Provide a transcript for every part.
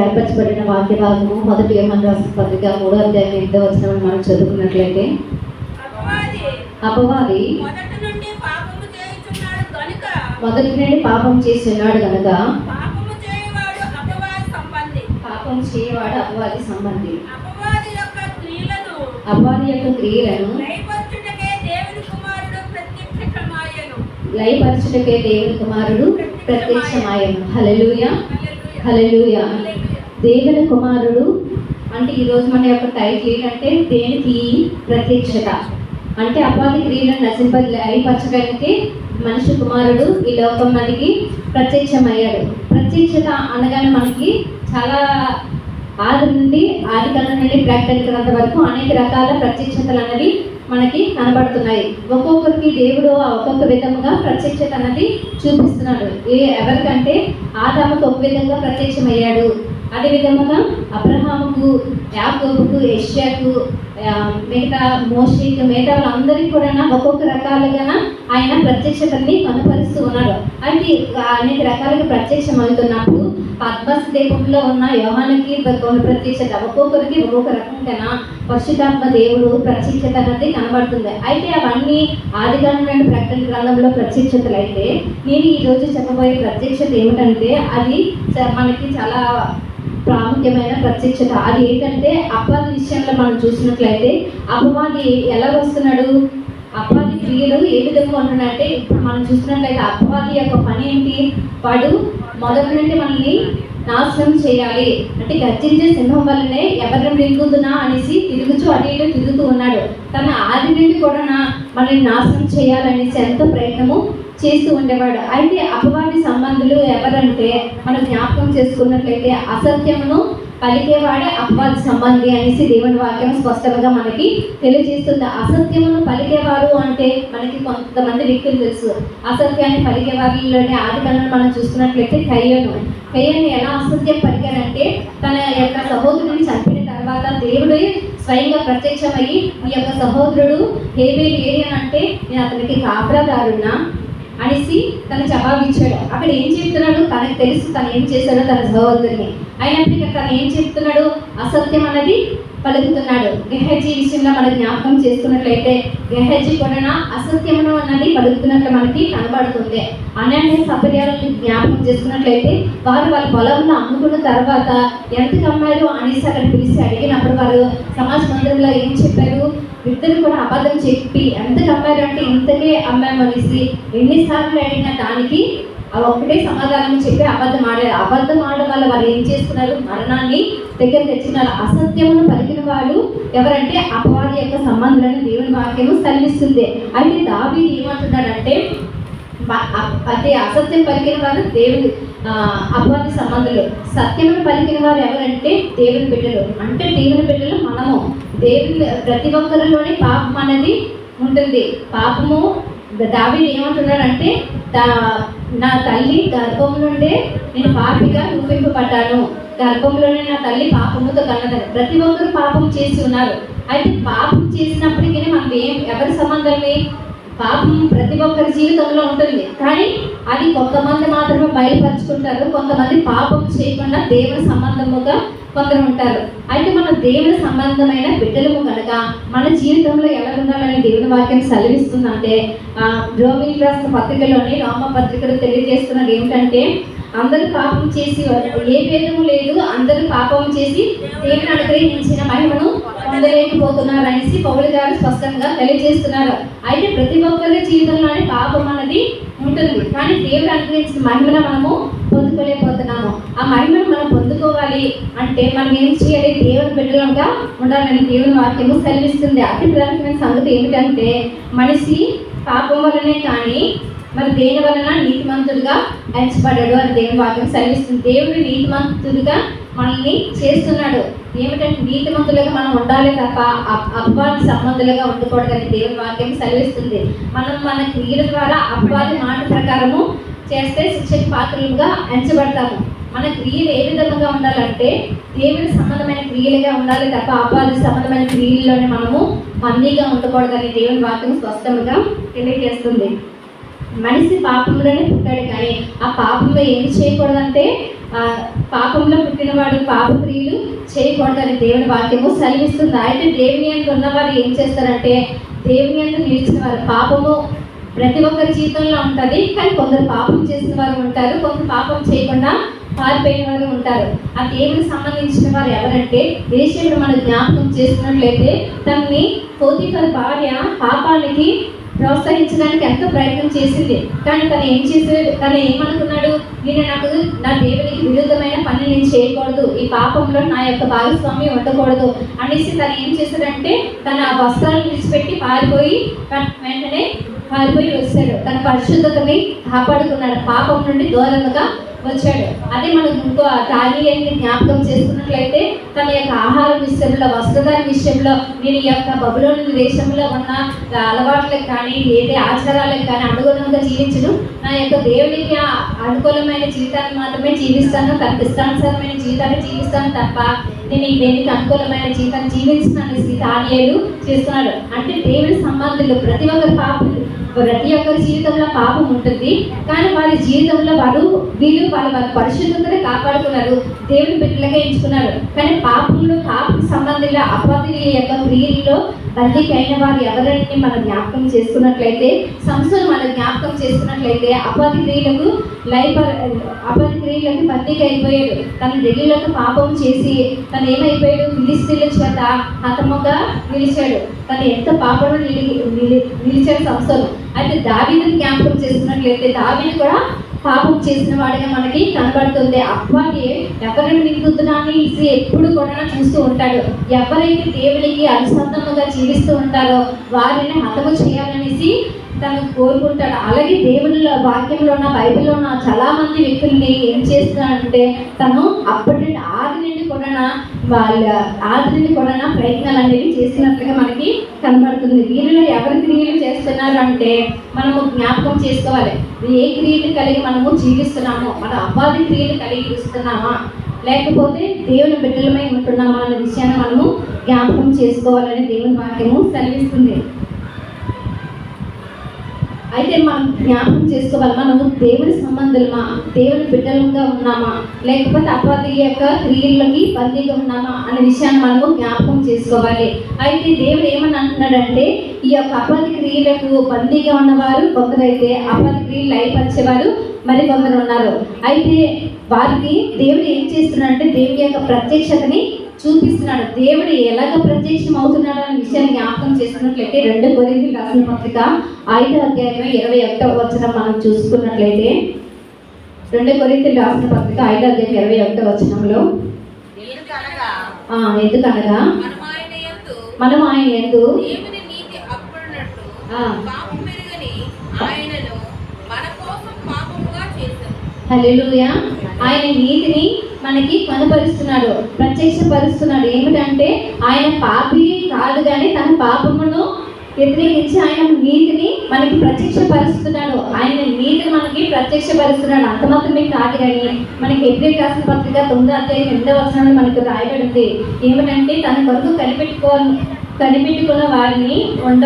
ఏర్పరచబడిన వాక్య భాగము మొదటి యోహాను రాసిన పత్రిక మూడో అధ్యాయం ఎనిమిదో వచ్చిన మనం చదువుకున్నట్లయితే అపవాది మొదటి నుండి పాపం చేస్తున్నాడు కనుక పాపం చేయవాడు అపవాది సంబంధి. అపవాది యొక్క క్రియలను లయపరచుటకే దేవుని కుమారుడు ప్రత్యక్షమాయను. లయపరచుటకే దేవుని కుమారుడు దేవుని కుమారుడు అంటే ఈరోజు మన యొక్క టైటిల్ ఏంటంటే దేనికి ప్రత్యక్షత. అంటే అపాది క్రియలను నశింప అయిపరచడానికి మనిషి కుమారుడు ఈ లోకం మనకి ప్రత్యక్షమయ్యాడు. ప్రత్యక్షత అనగానే మనకి చాలా ఆది నుండి ఆది కాలం నుండి ప్రకటన వరకు అనేక రకాల ప్రత్యక్షతలు అనేవి మనకి కనబడుతున్నాయి. ఒక్కొక్కరికి దేవుడు ఆ ఒక్కొక్క విధంగా ప్రత్యక్షత అన్నది చూపిస్తున్నాడు. ఏ ఎవరికంటే ఆదాముకు ఒక విధంగా ప్రత్యక్షమయ్యాడు. అదే విధముగా అబ్రహాముకు యాకోబుకు యష్యాకు మిగతా మోషేకు మిగతా వాళ్ళందరికీ కూడా ఒక్కొక్క రకాలుగా ఆయన ప్రత్యక్షతని కనపరుస్తూ ఉన్నాడు. అయితే అనేక రకాలుగా ప్రత్యక్షం అవుతున్నప్పుడు పద్మస్ దీపంలో ఉన్న యోహానికి ప్రత్యక్షత ఒక్కొక్కరికి ఒక్కొక్క రకంగా పరిశుధాత్మ దేవుడు ప్రత్యక్షత అనేది కనబడుతుంది. అయితే అవన్నీ ఆదికాండమైన ప్రకటన గ్రంథంలో ప్రత్యక్షతలు అయితే నేను ఈరోజు చెప్పబోయే ప్రత్యక్షత ఏమిటంటే అది మనకి చాలా ప్రాముఖ్యమైన ప్రత్యక్షత. అది ఏంటంటే అపవాది విషయంలో మనం చూసినట్లయితే అపవాది ఎలా వస్తున్నాడు? అపవాది క్రియలు ఏ విధంగా ఉంటున్నాయంటే ఇప్పుడు మనం చూసినట్లయితే అపవాది యొక్క పని ఏంటి? వాడు మొదటి నుండి మనల్ని నాశనం చేయాలి. అంటే గర్జించే సింహం వల్లనే ఎవరిని మింగుదునా అనేసి తిరుగుచు అటు ఇటు తిరుగుతూ ఉన్నాడు. తన ఆది నుండి కూడా నా- మనల్ని నాశనం చేయాలనేసి ఎంతో ప్రయత్నము చేస్తూ ఉండేవాడు. అయితే అపవాది సంబంధులు ఎవరంటే మనం జ్ఞాపకం చేసుకున్నట్లయితే అసత్యమును పలికేవాడే అపవాది సంబంధి అనేసి దేవుని వాక్యం స్పష్టంగా మనకి తెలియజేస్తుంది. అసత్యమును పలికేవారు అంటే మనకి కొంతమంది వ్యక్తులు తెలుసు. అసత్యాన్ని పలికే వారిలోనే ఆది మనం చూసుకున్నట్లయితే కయ్యను. కయ్యను ఎలా అసత్యం పలికాడంటే తన యొక్క సహోదరుని చంపిన తర్వాత దేవుడే స్వయంగా ప్రత్యక్షమయ్యి ఈ యొక్క సహోదరుడు హేబేలు ఏరియా అంటే నేను అతనికి కాపరాదారున్నా అనేసి తన జవాబు ఇచ్చాడు. అక్కడ ఏం చెప్తున్నాడు తనకు తెలుసు తను ఏం చేశాడో తన సహోదరుని. అయినప్పటికీ తను ఏం చెప్తున్నాడు అసత్యం అన్నది పలుకుతున్నాడు. గెహజీ విషయంలో మనం జ్ఞాపకం చేసుకున్నట్లయితే గెహజీ కూడా అసత్యమును అన్నది పలుకుతున్నట్లు మనకి కనబడుతుంది. అనన్య సపర్యాలను జ్ఞాపకం చేసుకున్నట్లయితే వారు వాళ్ళ పొలంలో అమ్ముకున్న తర్వాత ఎంత కమ్మారు అనేసి అక్కడ పిలిచి అడిగినప్పుడు వారు సమాజ మందిరంలో ఏం చెప్పారు? ఇద్దరు కూడా అబద్ధం చెప్పి ఎంత అమ్మారు అంటే ఇంతకే అమ్మాము అనేసి ఎన్నిసార్లు అడిగిన దానికి అవి ఒక్కటే సమాధానం చెప్పి అబద్ధం ఆడారు. అబద్ధం ఆడడం వల్ల వాళ్ళు ఏం చేస్తున్నారు? మరణాన్ని దగ్గర తెచ్చుకున్నారు. అసత్యమును పలికిన వాళ్ళు ఎవరంటే అపవాది యొక్క సంబంధాలను దేవుని వాక్యము సెలవిస్తుంది అయితే దావీ ఏమంటున్నాడంటే బ- అసత్యం పలికిన వారు దేవుని ఆ, అపవాది సంబంధులు. సత్యమును పలికిన వారు ఎవరంటే దేవుని బిడ్డలు. అంటే దేవుని బిడ్డలు మనము. దేవుని ప్రతి ఒక్కరిలోనే పాపం అనేది ఉంటుంది. పాపము దావీదు ఏమంటున్నాడంటే దా- నా తల్లి గర్భం నుండే నేను పాపిగా రూపింపబడ్డాను. గర్భంలోనే నా తల్లి పాపముతో కన్నదని. ప్రతి ఒక్కరు పాపం చేసి ఉన్నారు. అయితే పాపం చేసినప్పటికీ మనం ఏం ఎవరి సంబంధమే? పాపం ప్రతి ఒక్కరి జీవితంలో ఉంటుంది. కానీ అది కొంతమంది మాత్రమే బయలుపరుచుకుంటారు. కొంతమంది పాపం చేయకుండా దేవుని సంబంధముగా కొందరు ఉంటారు. అయితే మన దేవుని సంబంధమైన బిడ్డలము కనుక మన జీవితంలో ఎలా ఉండాలని దేవుని వాక్యం సెలవిస్తుందంటే ఆ, రోమిల్ రాష్ట్ర పత్రికలోని రామ పత్రికలు తెలియజేస్తున్నది ఏమిటంటే అందరూ పాపం చేసి ఏ భేదము లేదు అందరూ పాపం చేసి దేవుని అనుగ్రహించిన మహిమను పొందలేకపోతున్నారు అనేసి పౌలు గారు స్పష్టంగా తెలియజేస్తున్నారు. అయితే ప్రతి ఒక్కరి జీవితంలోనే పాపం అనేది ఉంటుంది. కానీ దేవుడు అనుగ్రహించిన మహిమను మనము పొందుకోలేకపోతున్నాము. ఆ మహిమను మనం పొందుకోవాలి అంటే మనం ఏం చేయాలి? దేవుని బిడ్డలంగా ఉండాలని దేవుని వాక్యము సెలవిస్తుంది. అతి ప్రధానమైన సంగతి ఏమిటంటే మనిషి పాపం వలనే కానీ మరి దేని వలన నీతిమంతుడిగా ఎంచబడ్డాడు అని దేవుని వాక్యం సెలవిస్తుంది. దేవుడు నీతిమంతుడిగా మనల్ని చేస్తున్నాడు. ఏమిటంటే నీతిమంతులుగా మనం ఉండాలి తప్ప అప్- సంబంధులుగా ఉండకూడదని దేవుని వాక్యం సెలవిస్తుంది. మనం మన క్రియల ద్వారా అపవాది మాట ప్రకారము చేస్తే శిక్షకు పాత్రలుగా ఎంచబడతాము. మన క్రియలు ఏ విధంగా ఉండాలంటే దేవుని సంబంధమైన క్రియలుగా ఉండాలి తప్ప అపవాది సంబంధమైన క్రియల్లోనే మనము మందిగా ఉండకూడదని దేవుని వాక్యం స్పష్టంగా తెలియజేస్తుంది. మనిషి పాపంలోనే పుట్టాడు కానీ ఆ పాపంలో ఏం చేయకూడదంటే పాపంలో పుట్టినవాడు పాప క్రియలు చేయకూడదని దేవుని వాక్యము సెలవిస్తుంది. అయితే దేవుని అందు ఉన్నవారు ఏం చేస్తారంటే దేవుని అందు నిలిచిన వారు పాపము ప్రతి ఒక్కరి జీవితంలో ఉంటుంది కానీ కొందరు పాపం చేసిన వారు ఉంటారు కొందరు పాపం చేయకుండా పారిపోయిన వారు ఉంటారు. ఆ దేవునికి సంబంధించిన వారు ఎవరంటే దేశంలో మనం జ్ఞాపకం చేస్తున్నట్లయితే తనని పోతీఫర్ భార్య పాపానికి ప్రోత్సహించడానికి ఎంతో ప్రయత్నం చేసింది. కానీ తను ఏం చేసేది తను ఏమనుకున్నాడు? నేను నాకు నా దేవునికి విరుద్ధమైన పని నేను చేయకూడదు. ఈ పాపంలో నా యొక్క భాగస్వామ్యం ఉండకూడదు అనేసి తను ఏం చేశాడంటే తన ఆ వస్త్రాలను విడిచిపెట్టి పారిపోయి తన- వెంటనే పారిపోయి వచ్చాడు. తన పరిశుద్ధతని కాపాడుకున్నాడు. పాపం నుండి దూరంగా వచ్చాడు. అదే మనం ఇంకో దానియల్ని జ్ఞాపకం చేసుకున్నట్లయితే తన యొక్క ఆహారం విషయంలో వస్త్రధార విషయంలో నేను ఈ యొక్క బబులోని దేశంలో ఉన్న అలవాట్లకు కానీ ఏదే ఆచారాలకు కానీ అనుగుణంగా జీవించను నా యొక్క దేవునికి అనుకూలమైన జీవితాన్ని మాత్రమే జీవిస్తాను తనకి ఇష్టానుసారమైన జీవితాన్ని జీవిస్తాను తప్ప నేను ఈ దేనికి అనుకూలమైన జీవితం జీవించిన అనేసి చేస్తున్నాడు. అంటే దేవుని సంబంధులు ప్రతి ఒక్కరి పాపం ప్రతి ఒక్కరి జీవితంలో పాపం ఉంటుంది. కానీ వారి జీవితంలో వారు వీళ్ళు వాళ్ళ వారి పరిశుద్ధతను కాపాడుకున్నారు. దేవుని బిడ్డలుగా ఎంచుకున్నారు. కానీ పాపంలో పాపం సంబంధించిన అపవాది యొక్క క్రియల్లో బందీకి అయిన వారు ఎవరిని మనం జ్ఞాపకం చేసుకున్నట్లయితే సంస్థలు మనం జ్ఞాపకం చేసుకున్నట్లయితే అపవాది క్రియలకు లైఫ్ అపవాది క్రియలకు బందీకి అయిపోయాడు. తన ఢిల్లీలకు పాపం చేసి తన ఏమైపోయాడు ఫిలిస్తీన్ల చేత హతముగా నిలిచాడు. తను ఎంత పాపను నిలి- నిలిచాడు సంస్థలు. అయితే దావీని జ్ఞాపకం చేసుకున్నట్లయితే దావీని కూడా పాపం చేసిన వాడిగా మనకి కనబడుతుంది. అప్పటి ఎవరిని నింపుతున్నాన్ని ఇసి ఎప్పుడు కూడా చూస్తూ ఉంటాడు. ఎవరైతే దేవునికి అనుసంధానంగా జీవిస్తూ ఉంటారో వారిని హతము చేయాలనేసి తను కోరుకుంటాడు. అలాగే దేవునిలో వాక్యంలో ఉన్న బైబిల్లో ఉన్న చాలా మంది వ్యక్తుల్ని ఏం చేస్తున్నాడంటే తను అప్పటి నుండి ఆది నుండి కూడా వాళ్ళ ఆది నుండి కూడా ప్రయత్నాలు అనేవి చేసినట్టుగా మనకి కనబడుతుంది. వీరిలో ఎవరి క్రియలు చేస్తున్నారు అంటే మనము జ్ఞాపకం చేసుకోవాలి. ఏ క్రియలు కలిగి మనము జీవిస్తున్నామో మన అబ్బాది క్రియలు కలిగి ఇస్తున్నామా లేకపోతే దేవుని బిడ్డలమై ఉంటున్నామా అనే విషయాన్ని మనము జ్ఞాపకం చేసుకోవాలని దేవుని వాక్యము సెలవిస్తుంది. అయితే మనం జ్ఞాపకం చేసుకోవాలి. మనము దేవుని సంబంధులమా? దేవుని బిడ్డలుగా ఉన్నామా? లేకపోతే అపవాది యొక్క క్రియలకి బందీగా ఉన్నామా? అనే విషయాన్ని మనము జ్ఞాపకం చేసుకోవాలి. అయితే దేవుడు ఏమని అంటున్నాడంటే ఈ యొక్క అపవాది క్రియలకు బందీగా ఉన్నవారు కొందరైతే అపవాది క్రియలు లయపరిచేవారు మరి కొందరు ఉన్నారు. అయితే వారికి దేవుడు ఏం చేస్తున్నాడంటే దేవుడి యొక్క ప్రత్యక్షతని చూపిస్తున్నాడు. దేవుడు ఎలాగ ప్రత్యక్షం అవుతున్నాడు అనే విషయాన్ని జ్ఞాపకం చేసుకున్నట్లయితే రెండు కొరింది రాసిన పత్రిక ఐదో అధ్యాయం ఇరవై ఒకటో వచ్చిన మనం చూసుకున్నట్లయితే రెండు కొరింది రాసిన పత్రిక ఐదో అధ్యాయం ఇరవై ఒకటో వచనంలో ఎందుకనగా? మనం ఆయన ఎందు హల్లెలూయా. ఆయన నీతిని మనకి కనపరుస్తున్నాడు ప్రత్యక్షపరుస్తున్నాడు. ఏమిటంటే ఆయన పాపి కాదు కానీ తన పాపమును వ్యతిరేకించి ఆయన నీతిని మనకి ప్రత్యక్షపరుస్తున్నాడు. ఆయన నీతిని మనకి ప్రత్యక్షపరుస్తున్నాడు. అంత మాత్రమే కాదు కానీ మనకి ఎప్పుడు రాసిన పత్రిక తొమ్మిదో అధ్యాయం ఎనిమిదో వచనంలో మనకు రాయబడింది. ఏమిటంటే తన కొరకు కనిపెట్టుకో కనిపెట్టుకున్న వారిని ఉండ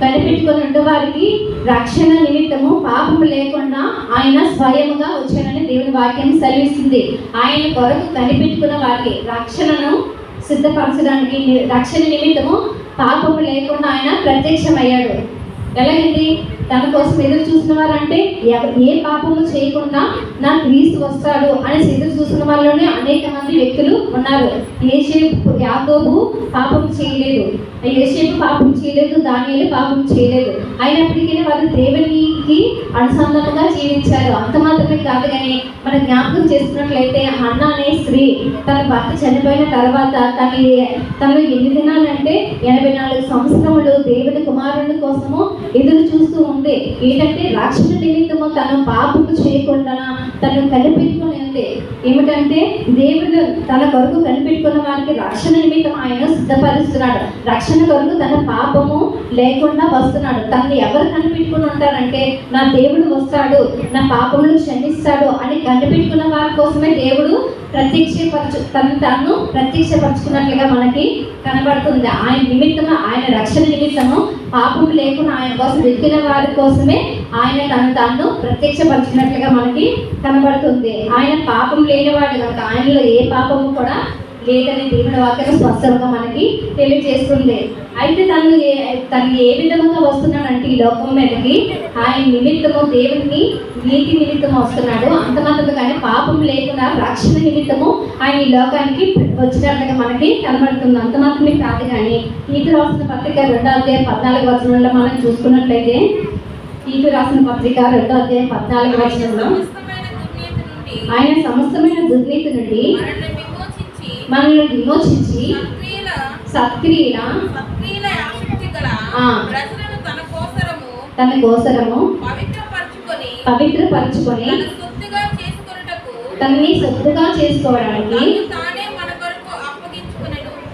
కనిపెట్టుకుని ఉండే వారికి రక్షణ నిమిత్తము పాపము లేకుండా ఆయన స్వయముగా వచ్చానని దేవుని వాక్యం సెలవిస్తుంది. ఆయన కొరకు కనిపెట్టుకున్న వారికి రక్షణను సిద్ధపరచడానికి రక్షణ నిమిత్తము పాపము లేకుండా ఆయన ప్రత్యక్షమయ్యాడు. ఎలాగండి తన కోసం ఎదురు చూసిన వారంటే ఏ పాపము చేయకుండా నా క్రీస్తు వస్తాడు అని ఎదురు చూసిన వాళ్ళలోనే అనేక మంది వ్యక్తులు ఉన్నారు. ఏసేపు యాకోబు పాపం చేయలేదు. ఏసేపు పాపం చేయలేదు దానియేలు పాపం చేయలేదు. అయినప్పటికీ వారు దేవునికి అనుసంధానంగా జీవించారు. అంత మాత్రమే కాదు కానీ మన జ్ఞాపకం చేసుకున్నట్లయితే అన్న అనే స్త్రీ తన భర్త చనిపోయిన తర్వాత తన తను ఎన్ని దినాలంటే ఎనభై నాలుగు సంవత్సరములు దేవుని కుమారుని కోసము ఎదురు చూస్తూ ఉంది ఏంటంటే రక్షణ నిమిత్తము తను పాపము చేయకుండా తను కనిపెట్టుకుని అంటే ఏమిటంటే దేవుడు తన కొరకు కనిపెట్టుకున్న వారికి రక్షణ నిమిత్తం ఆయన సిద్ధపరుస్తున్నాడు. రక్షణ కొరకు తన పాపము లేకుండా వస్తున్నాడు. తనని ఎవరు కనిపెట్టుకుని ఉంటారంటే నా దేవుడు వస్తాడు నా పాపములు క్షమిస్తాడు అని కనిపెట్టుకున్న వారి కోసమే దేవుడు ప్రత్యక్షపరచు తను తను ప్రత్యక్షపరచుకున్నట్లుగా మనకి కనబడుతుంది. ఆయన నిమిత్తము ఆయన రక్షణ నిమిత్తము పాపం లేకుండా ఆయన కోసం వెతికిన వారి కోసమే ఆయన తను తాను ప్రత్యక్షపరిచినట్లుగా మనకి కనబడుతుంది. ఆయన పాపం లేనివాడు కనుక ఆయనలో ఏ పాపము కూడా లేదని దేవుని వాక్యం స్పష్టంగా మనకి తెలియజేస్తుంది. అయితే తను ఏ తను ఏ విధంగా వస్తున్నాడంటే ఈ లోకం మీదకి ఆయన నిమిత్తము దేవుని నీతి నిమిత్తము వస్తున్నాడు. అంత కానీ పాపం లేకుండా రక్షణ నిమిత్తము ఆయన ఈ లోకానికి వచ్చినట్లుగా మనకి కనబడుతుంది. అంతమాత్రమే కాదు కానీ నీతి రాసిన పత్రిక రెండో అధ్యాయం పద్నాలుగు వచనంలో మనం చూసుకున్నట్లయితే నీతి రాసిన పత్రిక రెండో అధ్యాయం పద్నాలుగు వచనంలో ఆయన సమస్తమైన దుర్నీతి నుండి మనల్ని విమోచించి సత్క్రియల తన కోసరము పవిత్రపరచుకొని తనని సొత్తుగా చేసుకోవడానికి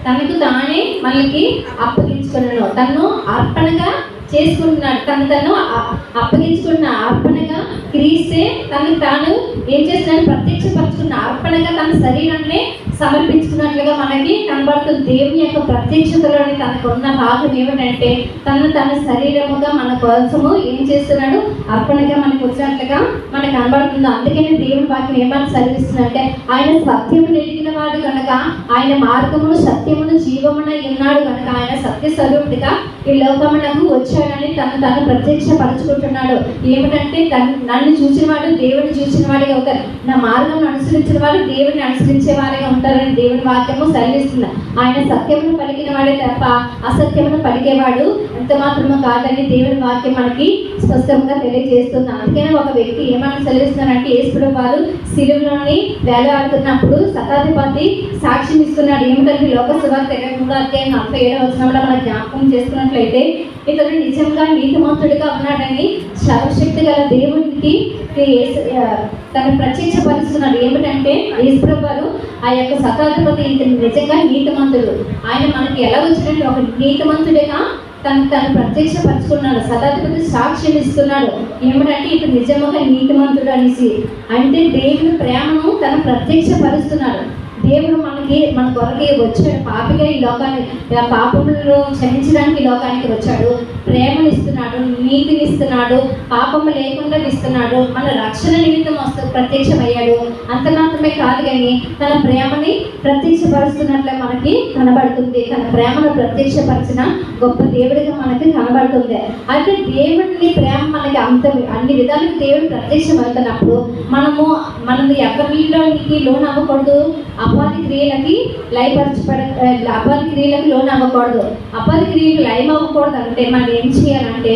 తనకు తానే మనకి అప్పగించుకున్నాడు తను అర్పణగా చేసుకుంటున్నాడు తను తను అప్పగించుకున్న అర్పణగా క్రీస్తే తను తాను ఏం చేస్తున్నాడు? ప్రత్యక్షపరచుకున్న అర్పణగా తన శరీరాన్ని సమర్పించుకున్నట్లుగా మనకి కనబడుతుంది. దేవుని యొక్క ప్రత్యక్షతలోని తనకున్న భాగం ఏమిటంటే తను తన శరీరముగా మన కోసము ఏం చేస్తున్నాడు? అర్పణగా మనకు వచ్చినట్లుగా మనకు కనబడుతుంది. అందుకనే దేవుని వాక్యం ఏమని చదివిస్తుందంటే ఆయన సత్యము నెలిగిన వాడు కనుక ఆయన మార్గమును సత్యమును జీవమున ఉన్నాడు కనుక ఆయన సత్య స్వరూపుడిగా ఈ లోకమునకు వచ్చాడని తను తను ప్రత్యక్షపరచుకుంటున్నాడు. ఏమిటంటే తను నన్ను చూసిన వాడు దేవుని చూసిన వాడిగా అవుతారు. నా మార్గం అనుసరించిన వాడు దేవుని అనుసరించే వారిగా ఉంటారని దేవుని వాక్యము సెలవిస్తుంది ఆయన సత్యమును పలికిన వాడే తప్ప అసత్యమును పలికేవాడు ఎంత మాత్రమే కాదని దేవుని వాక్యం మనకి స్పష్టంగా తెలియజేస్తుంది. అందుకనే ఒక వ్యక్తి ఏమని సెలవిస్తున్నారంటే యేసుడు వారు సిలువులోని వేలాడుతున్నప్పుడు శతాధిపతి సాక్ష్యం ఇస్తున్నాడు. ఏమిటంటే లోక సువార్త ఇరవై అధ్యాయం నలభై ఏడవ వచనంలో మనం జ్ఞాపకం చేసుకున్నట్లయితే ఇతను నిజంగా నీతిమంతుడిగా ఉన్నాడని సర్వశక్తి గల దేవుడికి తను ప్రత్యక్షపరుస్తున్నాడు ఏమిటంటే ఈశ్వరు ఆ యొక్క శతాధిపతి ఇతను నిజంగా నీతిమంతుడు. ఆయన మనకి ఎలా వచ్చినట్టు ఒక నీతిమంతుడిగా తను తను ప్రత్యక్షపరుచుకున్నాడు. శతాధిపతి సాక్ష్యం ఇస్తున్నాడు. ఏమిటంటే ఇతను నిజముగా నీతిమంతుడు అనేసి. అంటే దేవుని ప్రేమను తను ప్రత్యక్షపరుస్తున్నాడు. దేవుడు మనకి మన కొరకి వచ్చాడు. పాపిగా ఈ లోకానికి ఆ పాపములను క్షమించడానికి ఈ లోకానికి వచ్చాడు. ప్రేమను ఇస్తున్నాడు నీతిని ఇస్తున్నాడు పాపము లేకుండా ఇస్తున్నాడు. మన రక్షణ నిమిత్తం వస్తూ ప్రత్యక్షమయ్యాడు. అంత మాత్రమే కాదు కానీ తన ప్రేమని ప్రత్యక్షపరుస్తున్నట్లే మనకి కనబడుతుంది. తన ప్రేమను ప్రత్యక్షపరిచిన గొప్ప దేవుడిగా మనకి కనబడుతుంది. అయితే దేవుడిని ప్రేమ మనకి అంత అన్ని విధాలుగా దేవుడు ప్రత్యక్షమవుతున్నప్పుడు మనము మనం ఎవరిలోనికి లోన్ అవ్వకూడదు అపాధి క్రియలకి లయపరచబడ ఆ, అపాధి క్రియలకు లోన్ అవ్వకూడదు. అపాధి క్రియలకు లయం అవ్వకూడదు అంటే మనం ఏం చేయాలంటే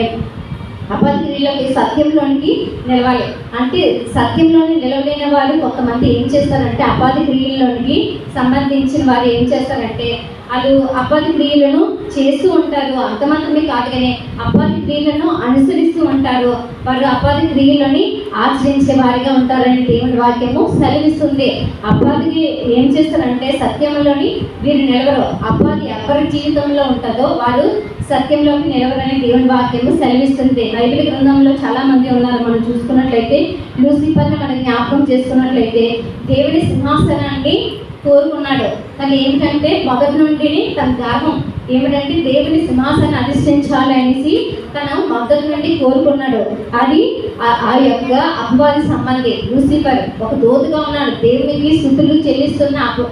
అపాధి క్రియలకి సత్యంలోనికి నిలవాలి. అంటే సత్యంలోని నిలవలేని వారు కొంతమంది ఏం చేస్తారంటే అపాధి క్రియల్లోనికి సంబంధించిన వారు ఏం చేస్తారంటే వాళ్ళు అపాధి క్రియలను చేస్తూ ఉంటారు. అంతమాత్రమే కాదు కానీ అపాధి క్రియలను అనుసరిస్తూ ఉంటారు. వారు అపాధి క్రియలని ఆచరించే వారిగా ఉంటారని దేవుని వాక్యము సెలవిస్తుంది. అపాధికి ఏం చేస్తారంటే సత్యంలోని వీరు నిలవరు. అపాధి ఎవరి జీవితంలో ఉంటుందో వారు సత్యంలోకి నిలవరని దేవుని వాక్యము సెలవిస్తుంది. బైబిల్ గ్రంథంలో చాలా మంది ఉన్నారు. మనం చూసుకున్నట్లయితే లూసిఫర్ని మనం జ్ఞాపకం చేసుకున్నట్లయితే దేవుని సింహాసనాన్ని కోరుకున్నాడు కానీ ఏమిటంటే మొదటి నుండి తన గర్వం ఏమిటంటే దేవుని సింహాసనాన్ని అధిష్ఠించాలి అనేసి తను మద్దతు నుండి కోరుకున్నాడు. అది ఆ- యొక్క అపవాది సంబంధి లూసిఫర్. ఒక దోతుగా ఉన్నాడు. దేవునికి స్థుతులు చెల్లిస్తున్న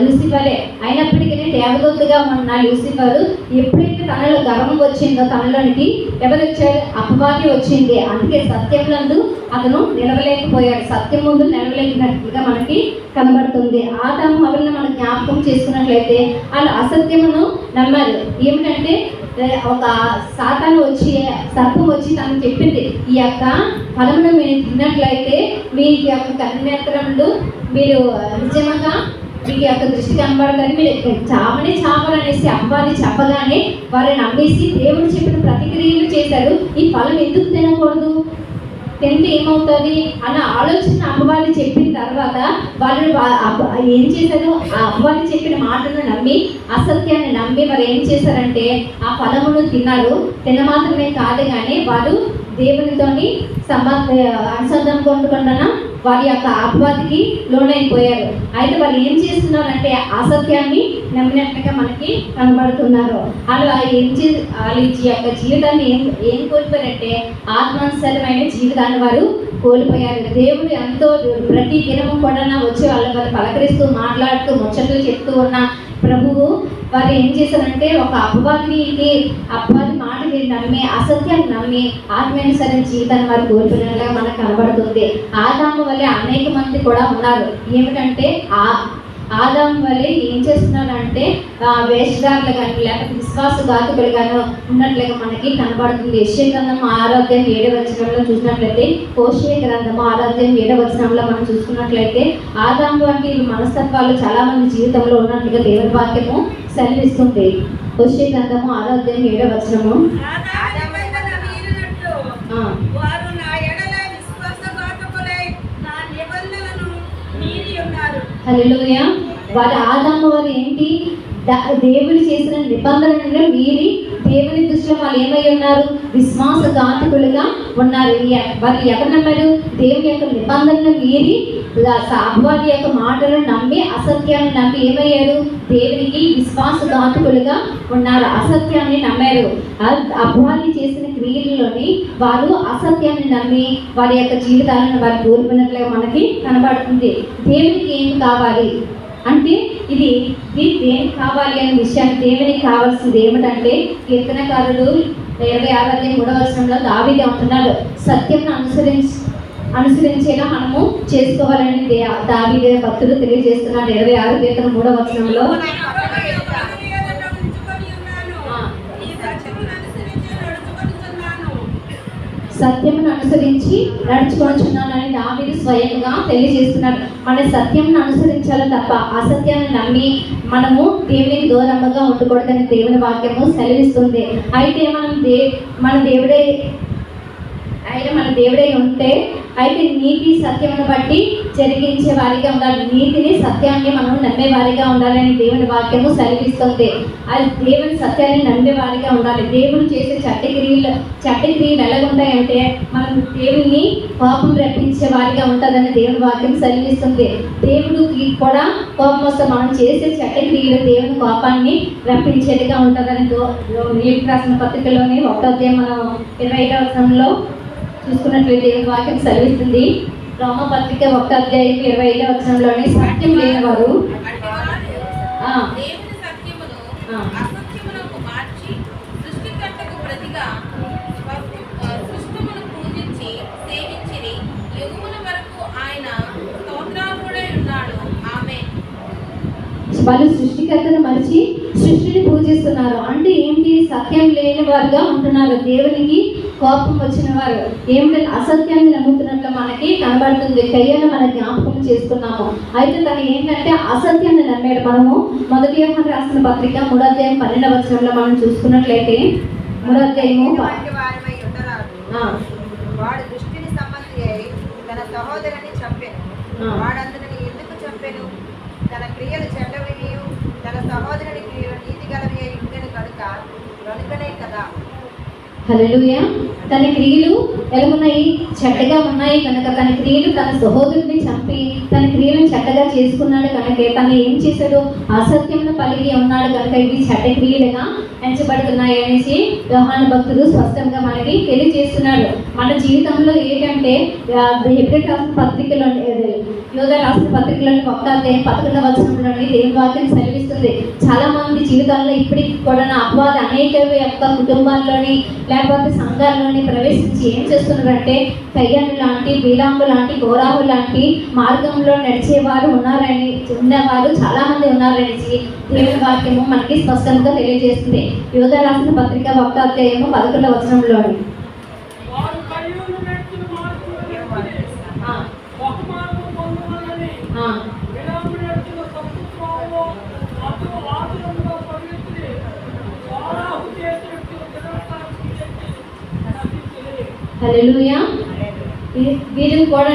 లూసిఫరే. అయినప్పటికీ దేవదూతగా ఉన్న లూసిఫర్ ఎప్పుడైతే తనలో గర్వం వచ్చిందో తనలోనికి ఎవరు వచ్చారు అపవాది వచ్చింది. అందుకే సత్యములందు అతను నిలవలేకపోయాడు. సత్యం ముందు నిలవలేకినట్లుగా మనకి కనబడుతుంది. ఆదాము అవన్నీ మనం జ్ఞాపకం చేసుకున్నట్లయితే వాళ్ళు అసత్యమును నమ్మారు. ఏమిటంటే ఒక సాతాను వచ్చి సర్పం వచ్చి తను చెప్పింది ఈ యొక్క ఫలమును మీరు తిన్నట్లయితే మీ యొక్క కన్నేత్రములు మీరు నిజంగా మీకు యొక్క దృష్టి కనబడదని మీరు చావని చావరు అనేసి అవ్వాలి చెప్పగానే వారిని నమ్మేసి దేవుడు చెప్పిన ప్రతిక్రియలు చేశారు. ఈ ఫలం ఎందుకు తినకూడదు? తింటే ఏమవుతుంది అన్న ఆలోచన అమ్మవారి చెప్పిన తర్వాత వాళ్ళు అబ్బ- ఏం చేశారు ఆ అమ్మవారి చెప్పిన మాటను నమ్మి అసత్యాన్ని నమ్మి వారు ఏం చేశారంటే ఆ ఫలమును తిన్నారు. తిన మాత్రమే కాదు కానీ వారు దేవునితోని సంబంధ అనుసంధానం కొనుక్కున్న వారి యొక్క అపవాదికి లోనైపోయారు. అయితే వాళ్ళు ఏం చేస్తున్నారంటే అసత్యాన్ని నమ్మినట్లుగా మనకి కనబడుతున్నారు. వాళ్ళు ఏం చే వాళ్ళ యొక్క జీవితాన్ని ఏం ఏం కోల్పోయారంటే ఆత్మానుసరమైన జీవితాన్ని వారు కోల్పోయారు. దేవుడు ఎంతో ప్రతి దినము కూడా వచ్చి వాళ్ళ వారు పలకరిస్తూ మాట్లాడుతూ ముచ్చట్లు చెప్తూ ఉన్న ప్రభువు వారు ఏం చేశారంటే ఒక అపవాదికి అపవాది మాట నమ్మి అసత్యాన్ని నమ్మి ఆత్మీయసరైన జీవితాన్ని వారు కోల్పోయినట్లుగా మనకు కనబడుతుంది. ఆదాము వల్లే అనేక మంది కూడా ఉన్నారు. ఏమిటంటే ఆ ఆదాం వల్లే ఏం చేస్తున్నారంటే ఆ, వేషధారులు కానీ లేకపోతే విశ్వాసఘాతకులు కానీ ఉన్నట్లుగా మనకి కనబడుతుంది. యశ్య గ్రంథం ఆరోగ్యం ఏడవ వచనంలో చూసినట్లయితే కోశే గ్రంథము ఆరోగ్యం ఏడవ వచనంలో మనం చూసుకున్నట్లయితే ఆదాం వంటి మనస్తత్వాలు చాలా మంది జీవితంలో ఉన్నట్లుగా దేవుని వాక్యము సెలవిస్తుంది. కోశే గ్రంథము ఆరోగ్యం ఏడవ వచనము ఆదామువలన మీరినట్లు ఆ, వారు నా ఎడల విశ్వాసఘాతకులై నా నిబంధనలను మీరి ఉన్నారు వారి ఆదాము వారు ఏంటి? దేవుడు చేసిన నిబంధనలను మీరి దేవుని దృష్టిలో వాళ్ళు ఏమై ఉన్నారు? విశ్వాసఘాతకులుగా ఉన్నారు. వారు ఎవరు నమ్మారు? దేవుని యొక్క నిబంధనలు మీరి అపవాది యొక్క మాటలు నమ్మి అసత్యాన్ని నమ్మి ఏమయ్యారు? దేవునికి విశ్వాసఘాతకులుగా ఉన్నారు. అసత్యాన్ని నమ్మారు. అ- చేసిన క్రియలలోని వారు అసత్యాన్ని నమ్మి వారి యొక్క జీవితాలను వారు కోల్పోయినట్లుగా మనకి కనబడుతుంది. దేవునికి ఏం కావాలి? అంటే ఇది దీనికి ఏం కావాలి అనే విషయాన్ని దేవునికి కావాల్సింది ఏమిటంటే కీర్తనకారుడు ఇరవై ఆరు అధ్యాయం మూడవ వర్షంలో దావీది అంటున్నాడు సత్యం అనుసరించి అనుసరించేలా మనము చేసుకోవాలని దే- భక్తులు తెలియజేస్తున్నాడు ఇరవై ఆరు కీర్తన మూడవ వచనంలో. సత్యమును అనుసరించి నడుచుకొనుచున్నానని దావీదు స్వయంగా తెలియజేస్తున్నాడు. మన సత్యంను అనుసరించాలి తప్ప అసత్యాన్ని నమ్మి మనము దేవునికి దూరంగా ఉండకూడదని దేవుని వాక్యము సెలవిస్తుంది. అయితే మనం దే మన దేవుడే అయితే మన దేవుడే ఉంటే అయితే నీతి సత్యమును బట్టి జరిగించే వారిగా ఉండాలి. నీతిని సత్యాన్ని మనం నమ్మే వారిగా ఉండాలని దేవుని వాక్యము సెలవిస్తుంది. అది దేవుని సత్యాన్ని నమ్మే వారిగా ఉండాలి. దేవుడు చేసే చట్టక్రియలు చట్టక్రియలు ఎలాగుంటాయంటే మనం దేవుని కోపం రప్పించే వారిగా ఉంటుందని దేవుని వాక్యం సెలవిస్తుంది. దేవుడికి కూడా కోపం వస్తే మనం చేసే చట్టక్రియలు దేవుని కోపాన్ని రప్పించేదిగా ఉంటుందని దో- రాసిన పత్రికలోని ఒకటో మనం ఇరవై ఐదవ చూసుకున్నట్లయితే వాక్యం సెలవిస్తుంది. రోమ పత్రిక ఒకటో అధ్యాయం ఇరవై ఐదవ వచనంలోని సత్యం లేని వారు అట్టివారు ఆ. దేవుని సత్యమును ఆ. అసత్యమునకు మార్చి సృష్టికర్తకు ప్రతిగా స్వ- సృష్టమును పూజించి సేవించిరి. యుగముల వరకు ఆయన స్తోత్రార్హుడై ఉన్నాడు. ఆమె వాళ్ళు సృష్టికర్తను మరిచి సృష్టిని పూజిస్తున్నారు. అంటే ఏంటి? సత్యం లేని వారుగా ఉంటున్నారు. దేవునికి కోపం వచ్చిన వారు ఏమిటంటే అసత్యాన్ని నమ్ముతున్నట్లు మనకి కనబడుతుంది. కయ్యను మన జ్ఞాపకం చేసుకున్నాము. అయితే తను ఏంటంటే అసత్యాన్ని నమ్మాడు. మనము మొదటి యోహాను రాసిన పత్రిక మూడో అధ్యాయం పన్నెండవ వచనంలో మనం చూసుకున్నట్లయితే మూడో అధ్యాయము ప- వంటి వారిపై ఉండరాదు ఆ, వాడు దృష్టిని సంబంధి అయి తన సహోదరుని చంపెను. ఆ. వాడు అతనిని ఎందుకు చంపెను? తన క్రియలు చెడ్డవి తన సహోదరుని క్రియలు నీతి గలవి అయి ఉండెను కనుక కనుకనే కదా. హల్లెలూయా. తన క్రియలు ఎలాగున్నాయి? చెడ్డగా ఉన్నాయి కనుక తన క్రియలు తన సహోదరుని చంపి తన చేసుకున్నాడు కనుక తను ఏం చేశాడు? అసత్యమును పలిగి ఉన్నాడు కనుక ఇవి చెడ్డ క్రియలుగా ఎంచబడుతున్నాయి అనేసి వ్యవహాన భక్తుడు స్పష్టంగా మనకి తెలియజేస్తున్నాడు. మన జీవితంలో ఏంటంటే ఆ, ఎప్పుడు రాసిన పత్రికలో యోధ రాసిన పత్రికలోని ఒక్క అధ్యాయం పదకొండవ వచనంలోని దేవుని వాక్యం సెలవిస్తుంది. చాలా మంది జీవితాల్లో ఇప్పటికి కూడా నా అపవాద అనేక యొక్క కుటుంబాల్లోని లేకపోతే సంఘాల్లోని ప్రవేశించి ఏం చేస్తున్నారంటే కయ్యాను లాంటి బీలాంబు లాంటి గోరాహు లాంటి మార్గంలో నడిచేవారు ఉన్నారని ఉన్నవారు చాలా మంది ఉన్నారనేసి దేవుని వాక్యము మనకి స్పష్టంగా తెలియజేస్తుంది. యువత రాసిన పత్రిక ఒక్క అధ్యాయము పదకొండవ వచనంలో Hallelujah. వీరిని కూడా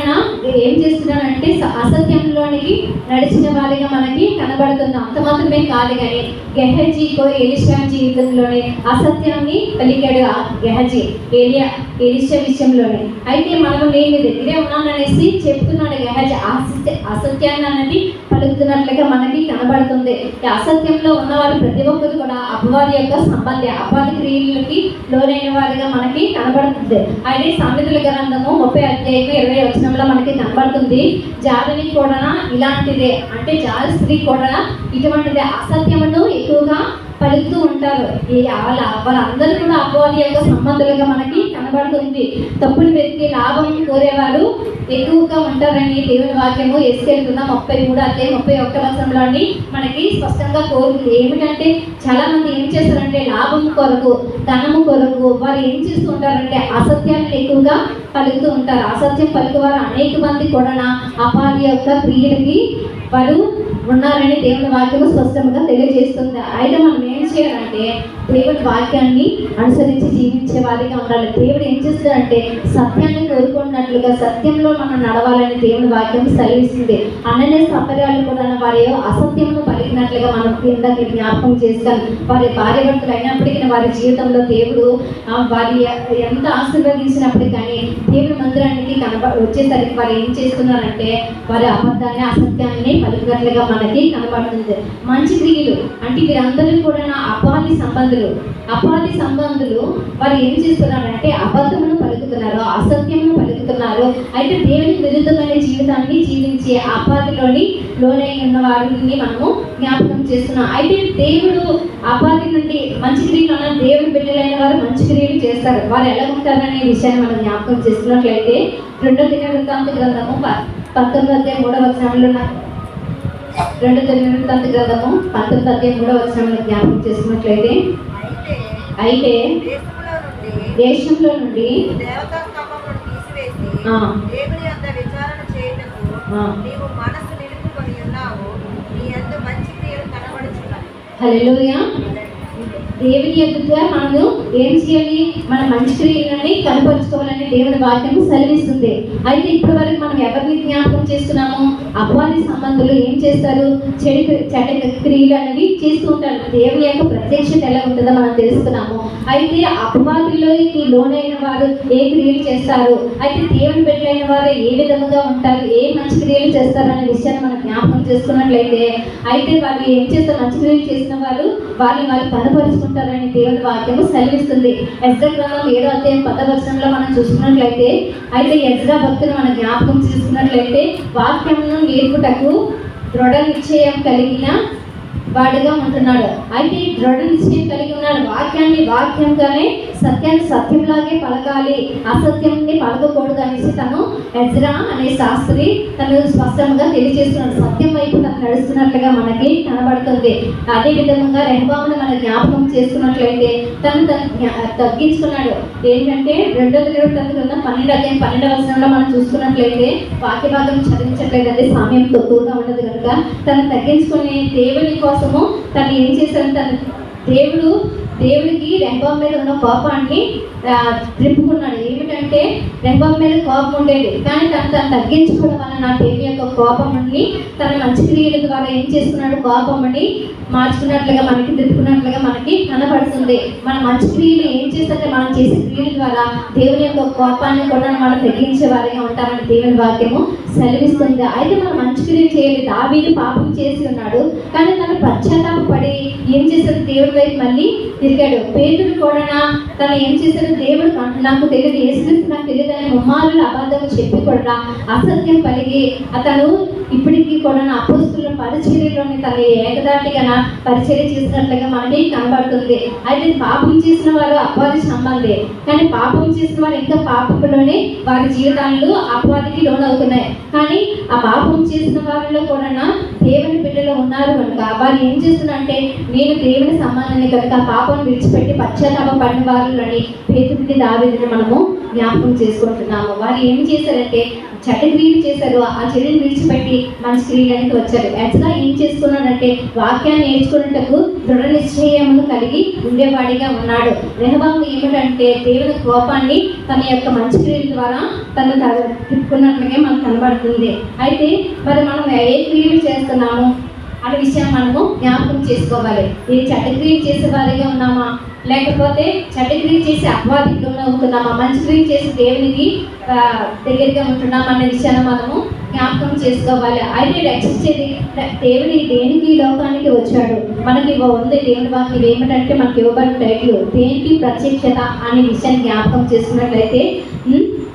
ఏం చేస్తున్నానంటే అసత్యంలోనికి నడిచిన వారిగా మనకి కనబడుతుంది అంత మాత్రమే కాదు కానీ గెహజీకో ఎలిషా జీవితంలోనే అసత్యాన్ని పలికాడు ఆ గెహజీ ఏలియా ఎలిషా విషయంలోనే. అయితే మనం నేను ఇదే దగ్గరే ఉన్నాననేసి చెప్తున్నాడు గెహజీ. అసత్య అసత్యాన్ని అన్నది పలుకుతున్నట్లుగా మనకి కనబడుతుంది. అసత్యంలో ఉన్న ప్రతి ఒక్కరు కూడా అపవాది యొక్క సంబంధి అపవాది క్రియలకి లోనైన వారిగా మనకి కనబడుతుంది. అయితే సామెతల గ్రంథము ముప్పై అధ్యాయం ఇరవై వచనంలో మనకి కనబడుతుంది. జాలని కూడా ఇలాంటిదే. అంటే జాలి స్త్రీ కూడా ఇటువంటిదే. అసత్యమును ఎక్కువగా పలుకుతూ ఉంటారు. వాళ్ళ వాళ్ళందరూ కూడా అపవాది యొక్క సంబంధులుగా మనకి కనబడుతుంది. తప్పులు వెతికి లాభం కోరేవారు ఎక్కువగా ఉంటారని దేవుని వాక్యము ఎస్కెళ్తున్న ముప్పై మూడు అదే ముప్పై ఒక్క వచనంలోని మనకి స్పష్టంగా కోరుతుంది. ఏమిటంటే చాలా మంది ఏం చేస్తారంటే లాభం కొరకు ధనము కొరకు వారు ఏం చేస్తూ ఉంటారంటే అసత్యాన్ని ఎక్కువగా పలుకుతూ ఉంటారు. అసత్యం పలుకువారు అనేక మంది కూడా అపాధి యొక్క క్రియలకి వారు ఉన్నారని దేవుని వాక్యము స్పష్టంగా తెలియజేస్తుంది. అయితే మనం ఏం చేయాలంటే దేవుని వాక్యాన్ని అనుసరించి జీవించే వారిగా ఉండాలి. దేవుడు ఏం చేస్తాడంటే సత్యాన్ని కోరుకున్నట్లుగా సత్యంలో మనం నడవాలని దేవుని వాక్యం సెలవిస్తుంది. అన్ననే సపర్యాలు కూడా వారి అసత్యమును చెప్పినట్లుగా మనం కిందకి జ్ఞాపకం చేస్తాం. వారి భార్యభర్తలు అయినప్పటికీ వారి జీవితంలో దేవుడు వారి ఎంత ఆశీర్వదించినప్పుడు కానీ దేవుని మందిరానికి కనబ వచ్చేసరికి వారు ఏం చేస్తున్నారంటే వారి అబద్ధాన్ని అసత్యాన్ని పలుకున్నట్లుగా మనకి కనబడుతుంది. మంచి క్రియలు అంటే వీరందరూ కూడా నా అపాధి సంబంధులు అపాధి సంబంధులు వారు ఏం చేస్తున్నారంటే అబద్ధమును పలుకుతున్నారు అసత్యమును పలుకుతున్నారు. అయితే దేవునికి విరుద్ధమైన జీవితాన్ని జీవించే అపాధిలోని లోనై ఉన్న వారిని మనము జ్ఞాపకం చేస్తున్నాం అయితే దేవుడు అపాధి నుండి మంచి క్రియలు అన్న దేవుని బిడ్డలైన వారు మంచి క్రియలు చేస్తారు. వారు ఎలా ఉంటారనే విషయాన్ని మనం జ్ఞాపకం చేస్తున్నట్లయితే రెండో దిన వృత్తాంత గ్రంథము పంతొమ్మిది అధ్యాయం మూడవ వచనంలో ఉన్న- రెండో దిన వృత్తాంత గ్రంథము పంతొమ్మిది అధ్యాయం మూడవ వచనంలో జ్ఞాపకం చేస్తున్నట్లయితే అయితే దేశంలో నుండి. దేవుని విచారణ మనసు నిలుపుకొని ఉన్నావు. నీ దేవుని ఎదుట మనము ఏం చేయాలి? మన మంచి క్రియలని కనపరుచుకోవాలని దేవుని వాక్యం సెలవిస్తుంది. అయితే ఇప్పటి వరకు మనం ఎవరిని జ్ఞాపకం చేస్తున్నాము? అపవాది సంబంధులు ఏం చేస్తారు? చెడు చెడ్డ క్రియలు అనేవి చేస్తూ ఉంటారు. దేవుని యొక్క ప్రత్యక్షత ఎలా ఉంటుందో మనం తెలుసుకున్నాము. అయితే అపవాదుల్లోకి లోనైన వారు ఏ క్రియలు చేస్తారు? అయితే దేవుని బిడ్డలైన వారు ఏ విధముగా ఉంటారు? ఏ మంచి క్రియలు చేస్తారు అనే విషయాన్ని మనం జ్ఞాపకం చేసుకున్నట్లయితే అయితే వాళ్ళు ఏం చేస్తారు? మంచి క్రియలు చేసిన వారు వాళ్ళని వాళ్ళు కనపరుచుకుంటారని దేవుని వాక్యము సెలవిస్తుంది. ఎజ్రా గ్రంథం ఏడో అధ్యాయం పదవచనంలో మనం చూసుకున్నట్లయితే అయితే ఎజ్రా భక్తులు మనం జ్ఞాపకం చేసుకున్నట్లయితే వాక్యమును ఏర్పుటకు దృఢ నిశ్చయం కలిగిన వాడిగా ఉంటున్నాడు. అయితే దృఢ నిశ్చయం కలిగి ఉన్నాడు వాక్యాన్ని వాక్యంగానే సత్యాన్ని సత్యంలాగే పలకాలి. అసత్యంని పలకకూడదు అనేసి తను ఎజ్రా అనే శాస్త్రి తను స్పష్టంగా తెలియజేస్తున్నాడు. సత్యం వైపు తను నడుస్తున్నట్లుగా మనకి కనబడుతుంది. అదే విధంగా రెహబామును మన జ్ఞాపకం చేసుకున్నట్లయితే తను తను జ్ఞా- తగ్గించుకున్నాడు. ఏంటంటే రెండో ఇరవై తొమ్మిది ఉన్న పన్నెండు అధ్యాయం పన్నెండవ వచనంలో మనం చూసుకున్నట్లయితే వాక్య భాగం చదివించట్లేదంటే సమయం తక్కువగా ఉండదు కనుక తను తగ్గించుకునే దేవుని కోసము తను ఏం చేశాడు? తను దేవుడు దేవుడికి రెహబాం మీద ఉన్న కోపాన్ని ఆ, త్రిప్పుకున్నాడు. ఏమిటంటే రెహబాం మీద కోపం ఉండేది. కానీ తను తను తగ్గించుకోవడం వల్ల నా దేవుని యొక్క కోపంని తన మంచి క్రియల ద్వారా ఏం చేసుకున్నాడు కోపంని మార్చుకున్నట్లుగా మనకి తిప్పుకున్నట్లుగా మనకి కనపడుతుంది. మన మంచి క్రియలు ఏం చేస్తే మనం చేసే క్రియల ద్వారా దేవుని యొక్క కోపాన్ని కూడా మనం తగ్గించే వారిగా ఉంటామని దేవుని వాక్యము సెలవిస్తుంది. అయితే మనం మంచి క్రియలు చేయాలి. దావీని పాపం చేసి ఉన్నాడు. కానీ తను పశ్చాత్తాపడి ఏం చేశాడు? దేవుడి వైపు మళ్ళీ తిరిగాడు. పేతుడు కూడా తను ఏం చేశాడో దేవుడు నాకు- తెలియదు ఏసుక్రీస్తు నాకు తెలియదు అని ముమ్మారులు అబద్ధం చెప్పి కూడా అసత్యం కలిగి అతను ఇప్పటికీ కూడా అపోస్తుల పరిచర్యలోని తన ఏకదాటిగా పరిచర్య చేసినట్లుగా మనకి కనబడుతుంది. అయితే పాపం చేసిన వారు అపవాది సంబంధే. కానీ పాపం చేసిన వారు ఇంకా పాపంలోనే వారి జీవితాలు అపవాదికి లోనవుతున్నాయి. కానీ ఆ పాపం చేసిన వారిలో కూడా దేవుని బిడ్డలో ఉన్నారు కనుక వారు ఏం చేస్తున్నారంటే నేను దేవుని సంబంధాన్ని కనుక పాపం విడిచిపెట్టి పశ్చాత్తాప పడిన వారిలోని పేతుడిని దావేదిని మనము జ్ఞాపకం చేసుకుంటున్నాము. వారు ఏం చేశారంటే చెడ్డని క్రియలు చేశారు. ఆ చెడ్డని విడిచిపెట్టి మన క్రియలకి వచ్చారు. యాక్చువల్గా ఏం చేసుకున్నాడంటే వాక్యాన్ని నేర్చుకున్నట్టుకు దృఢ నిశ్చయమును కలిగి ఉండేవాడిగా ఉన్నాడు. రెహబాము ఏమిటంటే దేవుని కోపాన్ని తన యొక్క మంచి క్రియల ద్వారా తను తిప్పుకున్నట్లుగా మనకు కనబడుతుంది. అయితే మరి మనం ఏ క్రియలు చేస్తున్నాము? అనే విషయం మనము జ్ఞాపకం చేసుకోవాలి. నేను చెడ్డక్రియ చేసే వారిగా ఉన్నామా? లేకపోతే చెడ్డక్రియ చేసి అపవాదికంలో ఉంటున్నామా? మంచి క్రియ చేసి దేవునికి దగ్గరగా ఉంటున్నామా అనే విషయాన్ని మనము జ్ఞాపకం చేసుకోవాలి. అయితే రక్షించేది దేవుడి దేనికి లోకానికి వచ్చాడు? మనకి ఉంది దేవుని వాక్యం ఏమిటంటే మనకి ఇవ్వబడిన టైట్లు దేనికి ప్రత్యక్షత అనే విషయాన్ని జ్ఞాపకం చేసుకున్నట్లయితే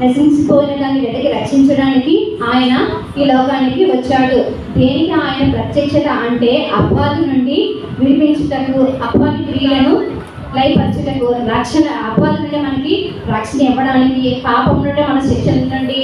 నశించిపోయిన దాన్ని వెతికి రక్షించడానికి ఆయన ఈ లోకానికి వచ్చాడు. దేనికి ఆయన ప్రత్యక్షత అంటే అపాధి నుండి విడిపించుటకు అపాధి క్రియలను లయపరచుటకు రక్షణ అపవాదుడే మనకి రక్షణ ఇవ్వడానికి పాపం నుండి మన శిక్షణ నుండి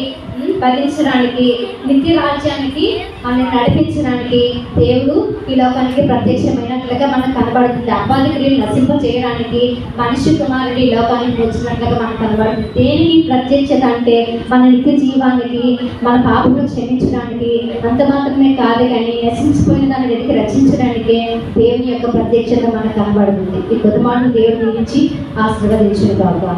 భరించడానికి నిత్య రాజ్యానికి మనల్ని నడిపించడానికి దేవుడు ఈ లోకానికి ప్రత్యక్షమైనట్లుగా మనకు కనబడుతుంది. అబ్బాయి క్రియలు నశింప చేయడానికి మనిషి కుమారుడు ఈ లోకానికి వచ్చినట్లుగా మనకు కనబడుతుంది. దేనికి ప్రత్యక్షత అంటే మన నిత్య జీవానికి మన పాపను క్షమించడానికి అంత మాత్రమే కాదు కానీ నశించిపోయిన దాన్ని వెతికి రక్షించడానికి దేవుని యొక్క ప్రత్యక్షత మనకు కనబడుతుంది. ఈ కుటుంబాన్ని దేవుని నుంచి ఆశీర్వదించిన బాబా.